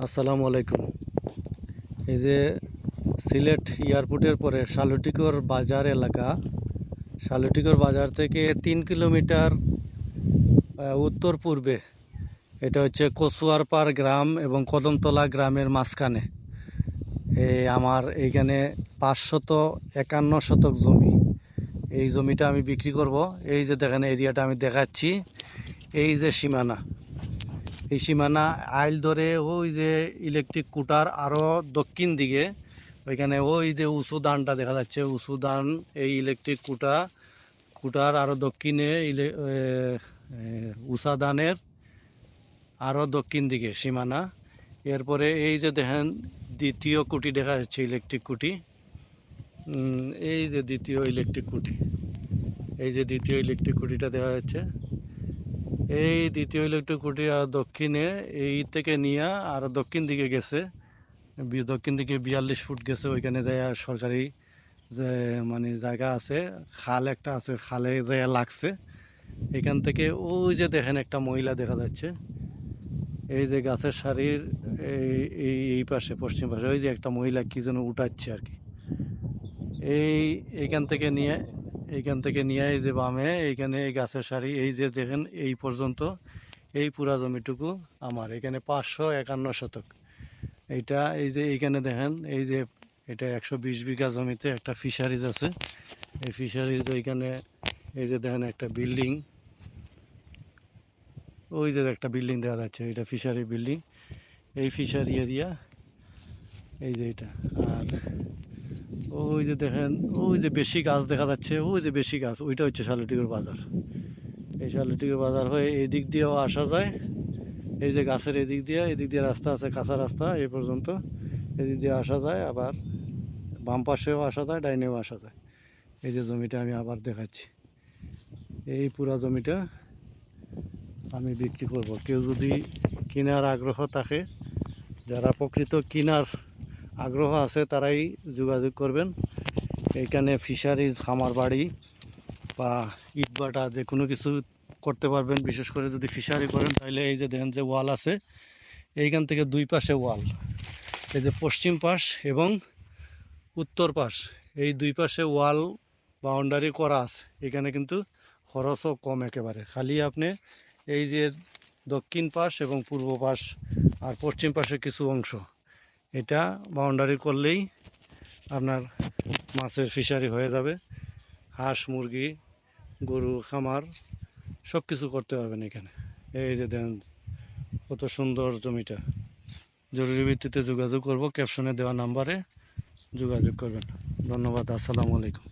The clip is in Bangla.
আসসালামু আলাইকুম। এই যে সিলেট এয়ারপোর্টের পরে শালুটিকর বাজার এলাকা, শালুটিকর বাজার থেকে তিন কিলোমিটার উত্তর পূর্বে, এটা হচ্ছে কচুয়ারপাড় গ্রাম এবং কদমতলা গ্রামের মাঝখানে। এই আমার এইখানে পাঁচশত একান্ন শতক জমি। এই জমিটা আমি বিক্রি করব। এই যে দেখেন, এরিয়াটা আমি দেখাচ্ছি। এই যে সীমানা এই সীমানা আইল ধরে ওই যে ইলেকট্রিক কুটার আরও দক্ষিণ দিকে, ওইখানে ওই যে উঁচু দানটা দেখা যাচ্ছে, উঁচু দান, এই ইলেকট্রিক কুটা, কুটার আরও দক্ষিণে ইলে উষা দানের আরও দক্ষিণ দিকে সীমানা। এরপরে এই যে দেখেন দ্বিতীয় কুটি দেখা যাচ্ছে ইলেকট্রিক কুটি। এই যে দ্বিতীয় ইলেকট্রিক কুটি, এই যে দ্বিতীয় ইলেকট্রিক কুটিটা দেখা যাচ্ছে। এই দ্বিতীয় ইলেকট্রিক কুটি আর দক্ষিণে, এই থেকে নিয়ে আর দক্ষিণ দিকে গেছে। দক্ষিণ দিকে বিয়াল্লিশ ফুট গেছে, ওইখানে যায় সরকারি যে মানে জায়গা আছে, খাল একটা আছে, খালে যায় লাগছে। এখান থেকে ওই যে দেখেন একটা মহিলা দেখা যাচ্ছে। এই যে গাছের সারির এই এই পাশে, পশ্চিম পাশে, ওই যে একটা মহিলা কী যেন উঠাচ্ছে আর কি। এই এইখান থেকে নিয়ে এইখান থেকে নিয়ে এই যে বামে, এইখানে এই গাছের সারি, এই যে দেখেন এই পর্যন্ত, এই পুরা জমিটুকু আমার। এখানে পাঁচশো একান্ন শতক। এইটা এই যে এইখানে দেখেন, এই যে এটা একশো বিশ বিঘা জমিতে একটা ফিশারিজ আছে। এই ফিশারিজ এইখানে, এই যে দেখেন একটা বিল্ডিং ওই যে একটা বিল্ডিং দেখা যাচ্ছে, এটা ফিশারি বিল্ডিং এই ফিশারি এরিয়া এই যে এটা। আর ওই যে দেখেন, ওই যে বেশি গাছ দেখা যাচ্ছে, ওই যে বেশি গাছ, ওইটা হচ্ছে শালুটিগর বাজার। এই শালুটিগর বাজার হয়ে এই দিক দিয়েও আসা যায়। এই যে গাছের এদিক দিয়ে এদিক দিয়ে রাস্তা আছে, কাঁচা রাস্তা এই পর্যন্ত। এদিক দিয়ে আসা যায়, আবার বাম পাশেও আসা যায়, ডাইনেও আসা যায়। এই যে জমিটা আমি আবার দেখাচ্ছি। এই পুরা জমিটা আমি বিক্রি করব। কেউ যদি কেনার আগ্রহ থাকে, যারা প্রকৃত কেনার আগ্রহ আছে তারাই যোগাযোগ করবেন। এখানে ফিশারিজ খামার বাড়ি বা ইটবাটা যে কোনো কিছু করতে পারবেন। বিশেষ করে যদি ফিশারি করেন তাহলে এই যে দেখেন যে ওয়াল আছে, এইখান থেকে দুই পাশে ওয়াল। এই যে পশ্চিম পাশ এবং উত্তর পাশ, এই দুই পাশে ওয়াল বাউন্ডারি করা আছে। এখানে কিন্তু খরচও কম একেবারে। খালি আপনি এই যে দক্ষিণ পাশ এবং পূর্ব পাশ আর পশ্চিম পাশে কিছু অংশ। এটা বাউন্ডারি করলেই আপনার মাছের ফিশারি হয়ে যাবে। হাঁস, মুরগি, গরু, খামার সব কিছু করতে পারবেন এখানে। এই যে দেন, কত সুন্দর জমিটা। জরুরি ভিত্তিতে যোগাযোগ করব ক্যাপশনে দেওয়া নাম্বারে যোগাযোগ করবেন। ধন্যবাদ, আসসালামু আলাইকুম।